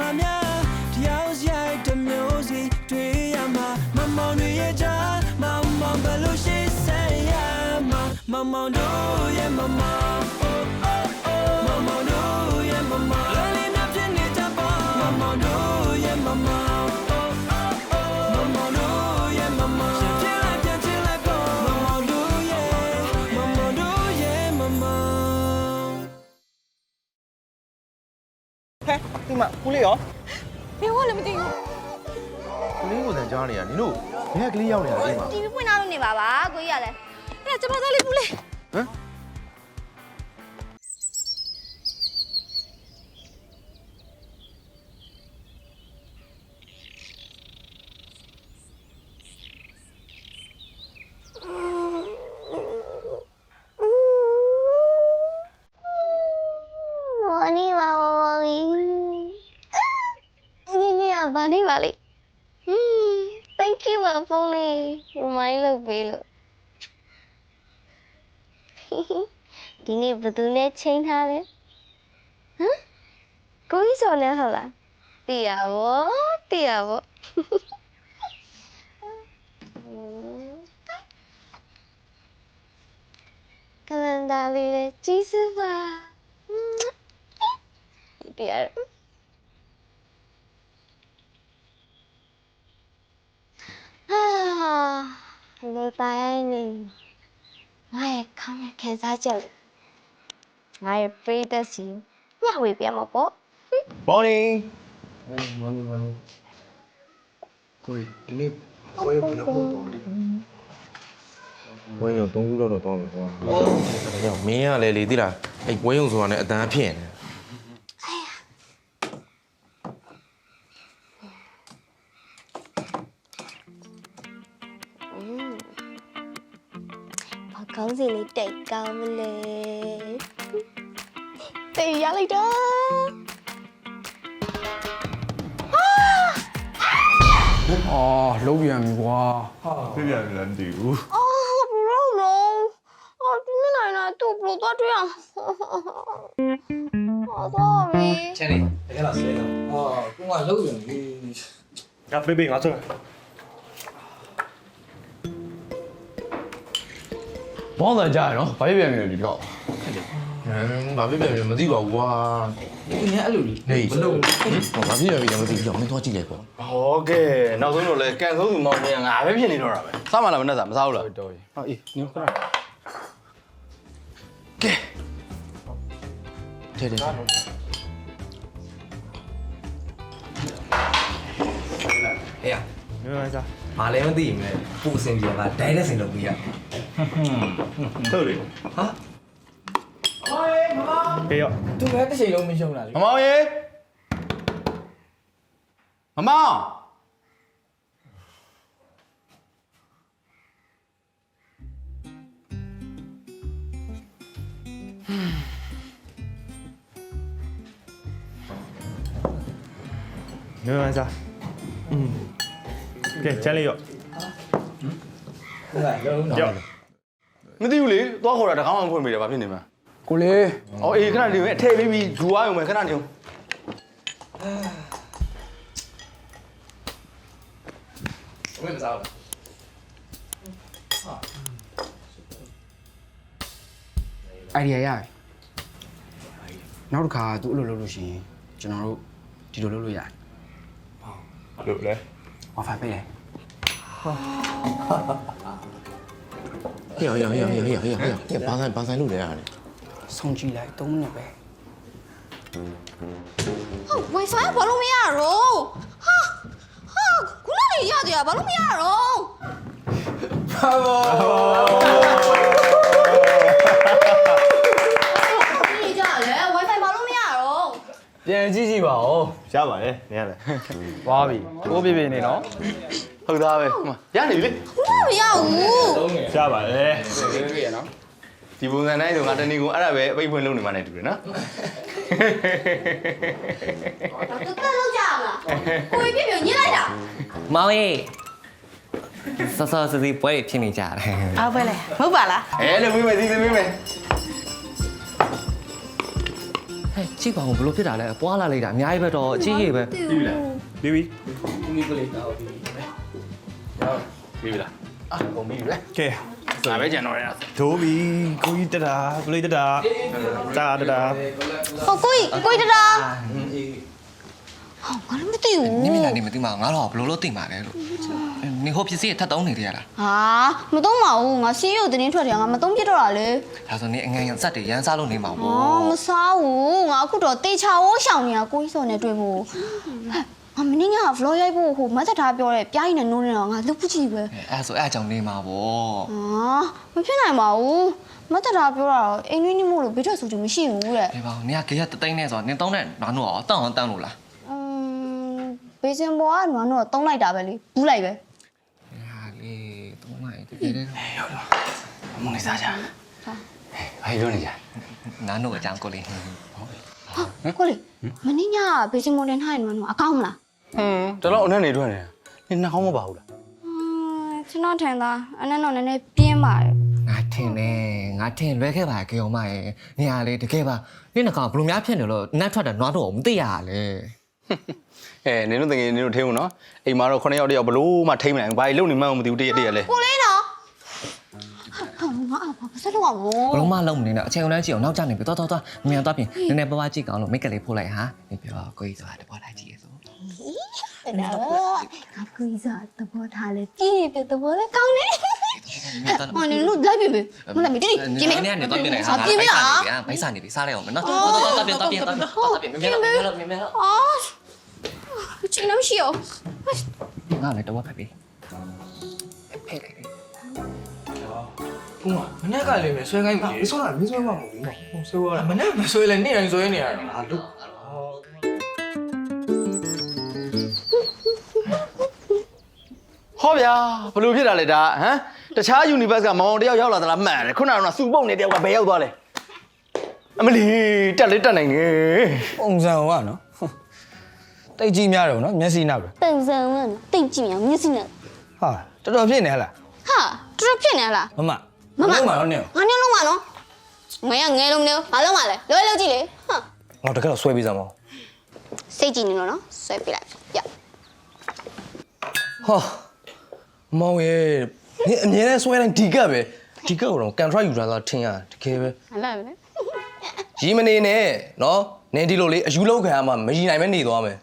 မများတရားစရိုက်တစ်မျိုးစီတွေ့ရမှာမမောင်တွေရဲ့ကြားမမောင်ဘယ်လိုရှိဆက်ရမှာမမောင်တို့ရဲ့မမောင် ဟဲ့ဒီမှာကူလေးရောဘယ်ဟုတ်လဲမသိဘူးကလေးကိုတန်ကြားနေတာနင်တို့ဘယ်ကကလေးရောက်နေတာလဲမှာတီဗီဖွင့်ထားလို့နေပါပါကိုကြီးကလည်းအဲ့ဒါကျမသားလေးဘူးလေဟမ်ဘာနေပါဘာလီဒီ နေ့ကဘာနေပါလိဟင်း thank you ပါဖုန်းလေး remind လုပ်ပေးလို့ဒီနေ့ဘယ်သူနဲ့ချိန်ထားလဲဟမ်ကိုကြီးစော်နေဟုတ်လားတီးရပါတီးရပါကလန်ဒါလေးလေးကြီးစပါ dear. Ah, လူတိုင်းနေငါရဲ့ခေါင်းနဲ့ခံစားချက်လို့ငါရဲ့ပရိသတ်စီမျှဝေပြမှာပေါ့ဘောင်းနေကိုကြီးဒီနေ့ပွဲဘယ်လိုပို့တော့လဲဝင်းရုံ၃ခုလောက်တော့တောင်းမယ်ကွာဒါကြောင့်မင်းကလည်းလေသိလားအဲ့ဝင်းရုံဆိုတာနဲ့အတန်းဖြစ်နေတယ် ဘာကောင်းစီလေးတိတ်ကောင်းမလဲတေးရလိုက်တော့အော်လုံးပြန်ပြီကွာပြပြလည်းမသိဘူးအော်ဘရောလုံးအော်ဒီနေ့နိုင်လားသူ့ဘလို့တော့တွေ့အောင်အော်တော့ပြီချန်နေတကယ်လားဆဲတော့အော်ကိုကလုံးပြန်ပြီကဘေဘေငါဆို ဘောင်းတန်ကြားရနော်ဘာဖြစ်ပြန်ပြီလဲဒီတော့ဟမ်ဘာပြပြလည်းမသိပါဘူးကွာဒီနေ့အဲ့လိုလေနေဟောဘာပြပြလည်းမသိဘူးကြောင့်မင်းတော့ကြည့်လိုက်ပေါ့ဟုတ်ကဲ့နောက်ဆုံးတော့လဲကန်ဆုံးသူမောင်ကြီးကငါပဲဖြစ်နေတော့တာပဲစားမလားမနဲ့စားမစားဘူးလားတော်ပြီဟောအေးညခဏတဲ့တဲ့ဟဲ့ရမင်းမစား မာလည်းမသိရင်လည်းပူစင်ပြန်လာဒိုင်ရက်စင်လုပ်ပြီးရထုတ်လေဟာကေရောသူပဲတစ်ချိန်လုံးမရှုံးတာလေမမောင်ရေမမောင်မင်းမစားอืม ကဲချမ်းလေးရောဟုတ်လားလုံးလုံးရောမသိဘူးလေသွားခေါ်တာတကောင်းမှဖွင့်မိတယ်ဘာဖြစ်နေမှာကိုလေးအော်အေးခဏနေမယ်အထည့်ပြီးပြီးဒူဝါရုံပဲခဏနေအောင်ဝင်းမစားဘူးအိုင်ဒီယာရတယ်နောက်တစ်ခါသူအဲ့လိုလုပ်လို့ရှိရင်ကျွန်တော်တို့ဒီလိုလုပ်လို့ရတယ်လို့လဲ wifi ပေးတယ်ဟေးဟေးဟေးဟေးဟေးဟေးဟေးဟေးဘာဆိုင်ဘာဆိုင်လို့လဲရတယ်ဆုံးကြည့်လိုက်3မိနစ်ပဲဟုတ် wifi ဘာလို့မရတော့ဟာဟာခုနလေးရတယ်ဘာလို့မရတော့ဟာဘော ဒီကြလေ wifi ဘာလို့မရတော့ ပြန်ကြည့်ကြည့်ပါဦးရပါတယ်နင်ကလည်းသွားပြီကိုပြပြနေနော်ဟုတ်သားပဲဟိုမှာရနေပြီလေခုနမရဘူးသုံးငယ်ရပါတယ်တွေ့တွေ့ရနော်ဒီပုံစံတိုင်းဆိုငါတနေ့ကအဲ့ဒါပဲအပိတ်ဖွင့်လုပ်နေမှနဲ့တူတယ်နော်တော့တက်လောက်ကြမလားကိုကြီးပြပြညစ်လိုက်တာမောင်ရေစောစောစီစီပွဲတွေဖြစ်နေကြတယ်အောက်ပဲလေမဟုတ်ပါလားအဲလို့မိမယ်စီစဉ်မိမယ် ဟဲ့ကြည့်ပါဦးဘလို့ဖြစ်တာလဲပွားလာလိုက်တာအများကြီးပဲတော့အကြီးကြီးပဲပြီးပြီလားပြီးပြီပြီးပြီလားအာကုန်ပြီလေကဲဒါပဲကြံတော့ရဒိုးပြီကိုကြီးတတာကိုလေးတတာတာတတာဟောကိုကြီးကိုကြီးတတာဟောငါလည်းမသိဘူးနင်းမလာနေမသိမှာငါတော့ဘလို့လို့သိမှာလဲလို့ နေဟိုပစ္စည်းထပ်တုံးနေတယ်ရလားဟာမသုံးပါဘူးငါစီးရုပ်တင်းထွက်တယ်ငါမသုံးပြတော့တာလေဒါဆိုနေအငန်စက်တွေရမ်းစားလို့နေမှာဟောပေါ့မစားဘူးငါအခုတော့တေချာဝိုးရှောင်နေတာကိုကြီးစောနဲ့တွေ့ဖို့ဟဲ့ငါမင်းက vlog ရိုက်ဖို့ဟိုမတ်သက်ထားပြောတဲ့ပြားရင်နဲ့နိုးနေတော့ငါလုတ်ကြည့်ပဲအဲ့ဆိုအဲ့အကြောင့်နေမှာပေါ့ဟာမဖြစ်နိုင်ပါဘူးမတ်သက်ထားပြောတာတော့အိမ်နွေးနေမို့လို့ဘေးထွက်ဆိုချင်မရှိဘူးတဲ့ဒီပါဦးနေကကြက်တသိန်းနဲ့ဆိုတော့နင်းတုံးနဲ့နွားနို့ရောတောင်းအောင်တန်းလို့လားอืมဘေးစင်ဘောကနွားတော့တုံးလိုက်တာပဲလေဘူးလိုက်ပဲဟာလေ တုံးလိုက်တကယ်တည်းမုန်းနေစားကြဘာပြောနေကြနားနို့အကြောင်းကိုလေးကိုလေမင်းညဘေးစင်ဘောတင်ထားရင်နွားတော့အကောင်းမလားဟွန်းတော်တော်အနဲ့နေထွက်နေတာနင်နှာခေါင်းမပါဘူးလားอืมကျွန်တော်ထင်တာအနက်တော့နည်းနည်းပြင်းပါတယ်ငါထင်တယ်ငါထင်လွဲခဲ့ပါကေအောင်မရဲ့နေရလေတကယ်ပါနင်းကဘလို့များဖြစ်နေလို့နတ်ထွက်တာနွားတော့မသိရလေအဲနင်တို့တကယ်နင်တို့ထိန်းဦးနော်အိမ်မှာတော့9ယောက်တယောက်ဘလို့မှထိန်းမနိုင်ဘူးဘာလို့လုံနေမှန်းမသိဘူးတရက်တရက်လဲကိုလေးနော် ဟာငါဘာဆက်လို့အောင်ဘလုံးမလုံးမနေနဲ့အချိန်အောင်လမ်းကြည့်အောင်နောက်ကျနေပြီတော်တော်တော်မြန်တော့ပြင်နည်းနည်းပွားကြည့်ကောင်းလို့မိတ်ကလေးဖိုးလိုက်ဟာနေပြောကိုကြီးဆိုတာတပေါ်လိုက်ကြည့်ရစို့ဒါငါကိုကြီးစားသဘောထားလေပြည့်ပြည့်သဘောလေးကောင်းနေဟောနင်တို့လိုက်ပြီမလားမတိကျင်းမနေနေတော့ပြင်နေဟာပြင်းမလားဘိုက်စာနေပြီစားလိုက်အောင်နော်တော်တော်တော်ပြင်တော်ပြင်တော်ပြင်တော်ပြင်မြန်မြန်လို့မြန်မြန်လို့အော်ကျင်းလို့ရှိရောငါလည်းတော့ဖက်ပြီ ဘူးမမနေ့ကလည်းပဲဆွဲခိုင်းပြီလေဆွဲတာမင်းဆွဲမှာမဟုတ်ဘူးနော်ဆွဲရတာမနေ့မဆွဲလဲနေ့တိုင်းဆွဲနေရတာဟာလို့ဟောဗျာဘလို့ဖြစ်တာလဲဒါဟမ်တခြား universe ကမောင်တယောက်ရောက်လာသလားမှန်တယ်ခုနကတော့စူပုတ်နေတယောက်ကဘယ်ရောက်သွားလဲအမလီတက်လေးတက်နိုင်နေပုံစံဟောကနော်တိတ်ကြီးများတယ်နော်မျက်စိနောက်ပဲပင်စံဝင်တိတ်ကြည့်မြမျက်စိနဲ့ဟာတော်တော်ဖြစ်နေဟလားဟာတော်တော်ဖြစ်နေလားမမ မမမတော့နေငါညလုံးမနော်ငယ်ကငယ်လုံးမနေဘာလုံးမလဲလွယ်လွယ်ကြည့်လေဟမ်ငါတကယ်တော့ဆွဲပြီးစမ်းမအောင်စိတ်ကြည့်နေလို့နော်ဆွဲပြလိုက်ရဟာမောင်ရဲ့နင်အမြဲတမ်းဆွဲတိုင်းဒီကတ်ပဲဒီကတ်ကိုတော့ control ယူတာလားထင်ရတကယ်ပဲဟလာပဲရီမနေနဲ့နော်နင်ဒီလိုလေးအယူလောက်ခံရမှမရီနိုင်မဲနေသွားမယ်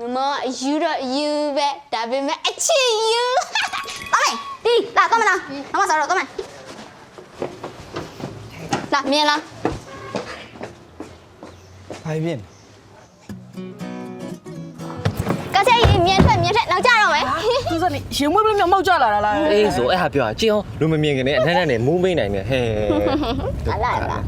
မမယူတော့ယူပဲဒါပေမဲ့အချစ်ယူအမေဒီလာတော့မလားမမစားတော့တော့မလာ မြင်လားဘာဖြစ်ကချေးမြင်ထွက်မြင်ထွက်နောက်ကြတော့မယ်သူစနေရေမွေးပလမြောက်မောက်ကြလာတာလားအေးဆိုအဲ့ဟာပြောကြည့်အောင်လူမမြင်ခင်နဲ့အနှမ်းနဲ့မူးမိနိုင်နေဟဲ့လာလာလာ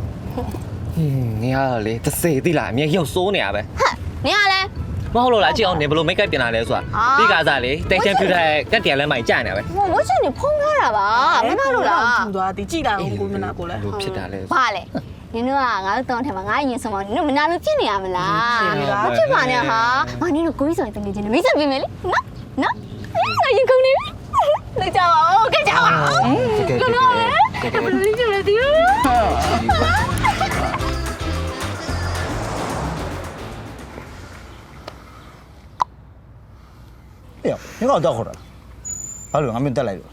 ဟင်းနေရလေတစေသိလားအမြဲရုပ်စိုးနေရပဲဟမ်နင်ကလည်း မဟုတ်လို့လားကြည့်အောင်နေဘလို့မိတ်ကပ်ပြင်လာလဲဆိုတာအာဒီကစားလေတက်ချန်ပြူတဲ့ကတ်ပြန်လဲမိုင်ကြာနေပဲဟိုဝတ်ချင်နေဖုံးထားတာပါမမလို့လားထူသွားတီကြည့်လာအောင်ကိုမနာကိုလဲလို့ဖြစ်တာလဲဘာလဲနင်တို့ကငါတို့တောင်းထဲမှာငါရင်ဆုံးမနင်တို့မနာလို့ဖြစ်နေရမလားမဖြစ်ပါနဲ့ဟာငါနင်တို့ကိုကြီးဆောင်တငယ်ချင်းမိတ်ဆက်ပေးမယ်လေနော်နော်ငါရင်ကုန်နေပြီလောက်ကြပါဦးကြကြပါဦးတကယ်တကယ်တကယ်ဘယ်လိုကြ လဲဒီဟေ့ညတော့တော့ခေါ်တာဘာလို့ငါမျိုးတက်လိုက်လို့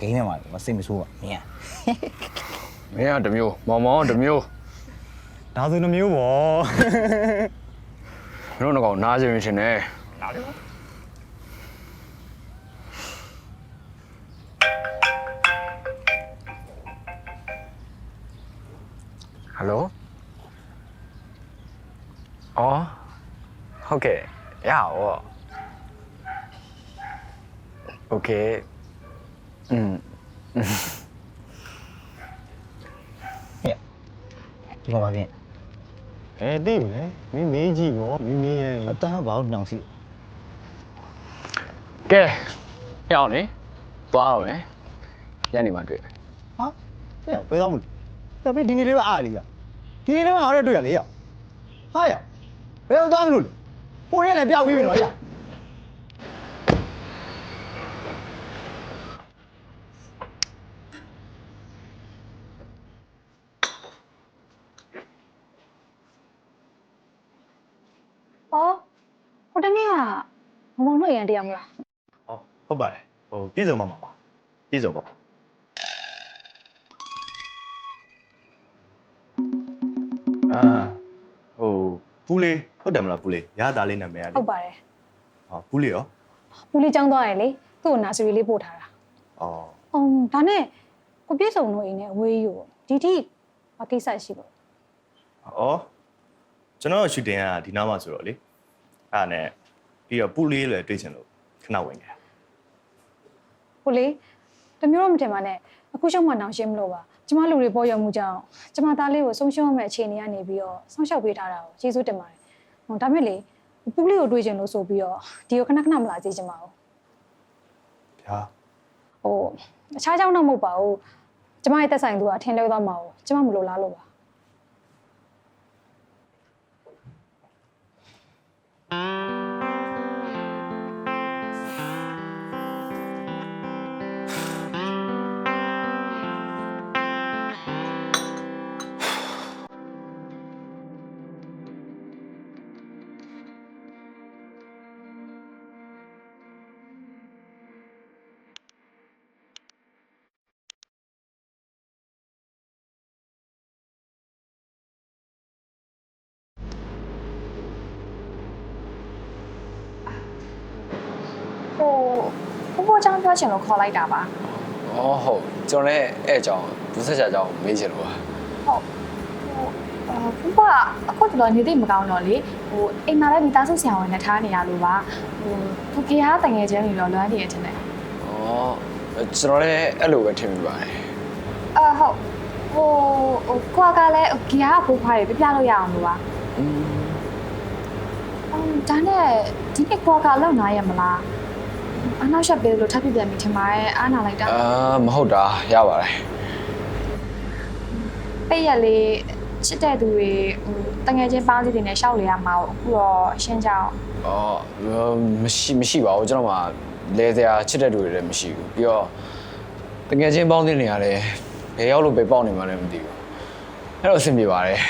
ဂိမ်းထဲမှာမစိတ်မဆိုးပါမင်းမင်းကတမျိုးမောင်မောင်တမျိုးဒါဆိုနှမျိုးပေါ့မင်းတို့ကတော့နားစင်ရှင်နေဟယ်လိုအော်ဟုတ်ကဲ့ရအောင် โอเคอืม ဒီမှာပါပြင် အဲတိပြီလေမင်းမေးကြည့်ပေါ့မင်းမေးရဲ့ အတန်းဘာလို့နှောင်စီ ကဲရအောင်လေသွားအောင်မယ်ညနေမှတွေ့မယ် ဟာတဲ့ဘယ်တော့မလဲဒါပေမဲ့ဒီနေ့လေးပဲအားလေးရဒီနေ့လေးပဲငါတို့တွေ့ရလေရဟာရဘယ်တော့သွားမလို့လဲပိုရဲလည်းပြောက်ပြီးပြီနော်ရ တို့အရင်တရားမလားဟောဟုတ်ပါတယ်ဟိုပြည့်စုံမှာပါပြည့်စုံပါအာဟိုပူလေးဟုတ်တယ်မလားပူလေးရတာလေးနာမည်ရတယ်ဟုတ်ပါတယ်ဟောပူလေးရောပူလေးចောင်းသွားရလေသူ့ကိုနာဆရီလေးပို့ထားတာဩအောင်ဒါနဲ့ကိုပြည့်စုံတို့အိမ်နဲ့အဝေးယူဒီတိမကိစ္စရှိလို့ဩကျွန်တော်ရှူတင်ကဒီနားမှာဆိုတော့လေအဲ့ဒါနဲ့ ပြီးတော့ပူလေးလည်းတွေ့ချင်လို့ခဏဝင်ခဲ့ ကိုလေးတမျိုးတော့မတင်ပါနဲ့အခုရှုံးမှနောင်ရှင်းမလို့ပါကျမလူတွေပေါ်ရမှုကြောင့်ကျမသားလေးကိုဆုံးရှုံးမဲ့အခြေအနေကနေပြီးတော့ဆောင်းလျှောက်ပေးထားတာကိုကျေးဇူးတင်ပါတယ်ဟိုဒါမဲ့လေပူလေးကိုတွေးချင်လို့ဆိုပြီးတော့ဒီကိုခဏခဏမလာကြည့်ချင်ပါဘူး ဗျာ ဟိုအခြားเจ้าတော့မဟုတ်ပါဘူးကျမရဲ့တက်ဆိုင်သူကထင်လွဲသွားမှာကိုကျမမလိုလားလို့ပါ ဟို ဘိုးဘိုးချောင်းပြောချင်လို့ခေါ်လိုက်တာပါ။အော်ဟုတ်ကျွန်တော်လည်းအဲ့အကြောင်းဘူးဆက်ချာအကြောင်းမေးချင်လို့ပါဟုတ်ဟိုအာဘိုးဘွားအခုတော့နေသိမကောင်းတော့လေဟိုအိမ်မှာလည်းမိသားစုဆရာဝန်နဲ့ထားနေရလို့ပါဟိုသူကေဟာတငယ်ချင်းတွေတော့လွမ်းနေရတဲ့နဲ့။အော်ကျွန်တော်လည်းအဲ့လိုပဲထင်မိပါတယ်အာဟုတ်ဟိုဟိုကွာကလည်းကေဟာဘိုးဘွားတွေပြပြလို့ရအောင်လို့ပါ။อืมအမ်ဒါနဲ့ဒီနေ့ကွာကလောက်နာရမလား အနောက်ရှက်ပေးလို့ထပ်ပြပြန်ပြီထင်ပါတယ်အားနာလိုက်တာအာမဟုတ်တာရပါတယ်ပိတ်ရက်လေးချစ်တဲ့သူတွေဟိုတငယ်ချင်းပေါင်းစီတွေနဲ့ရှောက်လေရမှာကိုအခုတော့ရှင်းကြအောင်။အော်မရှိမရှိပါဘူးကျွန်တော်မှလဲစရာချစ်တဲ့လူတွေလည်းမရှိဘူး။ပြီးတော့တကယ်ချင်းပေါင်းတဲ့နေရာလဲဘယ်ရောက်လို့ပဲပေါက်နေမှလည်းမသိဘူး။အဲ့တော့အဆင်ပြေပါတယ်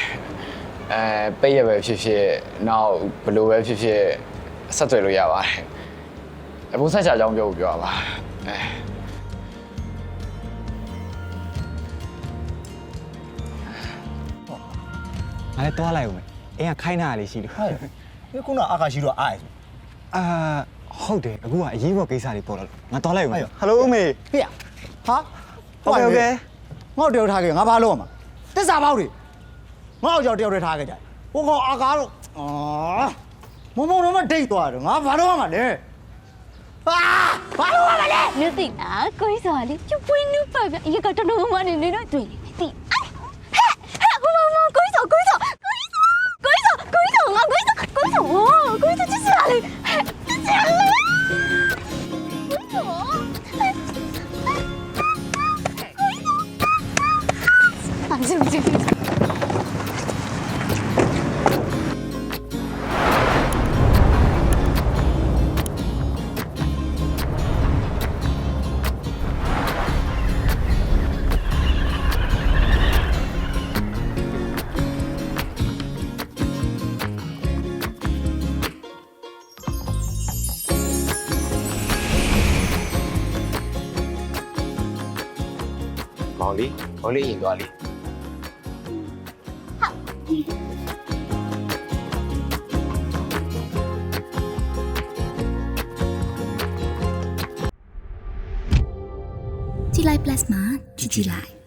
။အဲပိတ်ရပဲဖြစ်ဖြစ်နောက်ဘယ်လိုပဲဖြစ်ဖြစ်ဆက်သွယ်လို့ရပါတယ်။ အဘုံဆက်ချာအကြောင်းပြောဖို့ပြောရပါ။အဲငါလည်းတွားလိုက်ဦးမယ်အင်းကခိုင်းတာလေးရှိလို့ဟုတ်ဒီခုနအာကာရှိတော့အားရအာဟုတ်တယ်အခုကအရေးပေါ်ကိစ္စလေးပေါ်လာလို့ငါတွားလိုက်ဦးမယ်ဟယ်လိုအမေဟေ့ဟာဟုတ်ကဲ့ဟုတ်ကဲ့ငါ့ကိုတယောက်ထားခဲ့ငါဘာလုပ်ရမှာတစ္ဆာပေါက်တွေငါ့ကိုကြောက်တယောက်တည်းထားခဲ့ကြဟိုကောင်အာကာတော့အာမုံမုံတော့မဒိတ်သွားတယ်ငါဘာလုပ်ရမှာလဲ အာဘာလုပ်ရမှာလဲ နုသိလားကိုကြီးစော်လေးကျပွေးနုပါဗျအရင်ကတော်တော်မမနေနေတော့တွေ့နေပြီသိဟဲ့ မောင်လေးမောင်လေးရင်သွားလေးကြည်လိုက် plus မှာကြည်ကြည်လိုက်